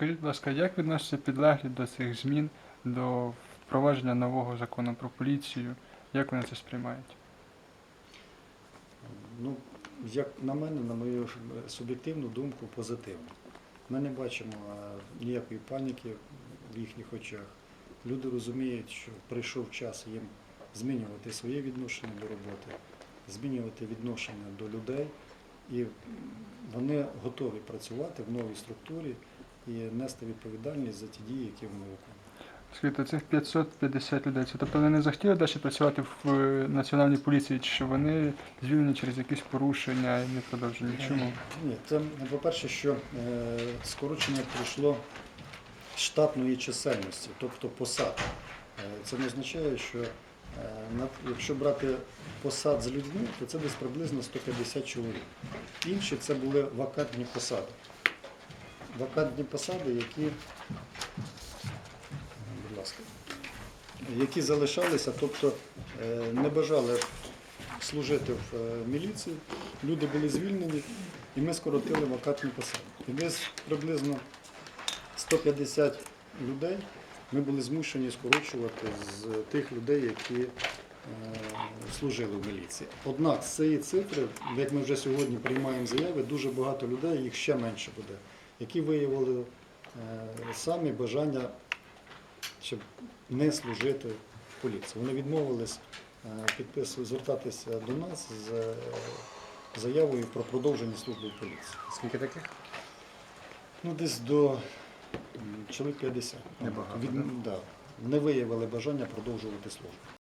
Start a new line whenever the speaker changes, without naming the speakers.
Скажіть, будь ласка, як відносяться підлеглі до цих змін, до впровадження нового закону про поліцію? Як вони це сприймають?
Ну, як на мене, на мою суб'єктивну думку, позитивно. Ми не бачимо е, ніякої паніки в їхніх очах. Люди розуміють, що прийшов час їм змінювати своє відношення до роботи, змінювати відношення до людей, і вони готові працювати в новій структурі і нести відповідальність за ті дії, які вони виконують.
Скажіть, цих 550 людей, це тобто вони не захотіли далі працювати в е, національній поліції, чи що вони звільнені через якісь порушення і не продовжені? Чому?
Ні, це по-перше, що е, скорочення прийшло штатної чисельності, тобто посад. Е, Це не означає, що е, якщо брати посад з людьми, то це десь приблизно 150 чоловік. Інші це були вакантні посади. Вакантні посади, які, будь ласка, які залишалися, тобто е, не бажали служити в е, міліції, люди були звільнені, і ми скоротили вакантні посади. І десь приблизно 150 людей ми були змушені скорочувати з тих людей, які е, служили в міліції. Однак з цієї цифри, як ми вже сьогодні приймаємо заяви, дуже багато людей, їх ще менше буде, які виявили е, самі бажання, щоб не служити в поліції. Вони відмовились е, звертатися до нас з е, заявою про продовження служби в поліції.
Скільки таких?
Ну, десь до чоловік 50.
Небагато,
Від,
да?
да, не виявили бажання продовжувати службу.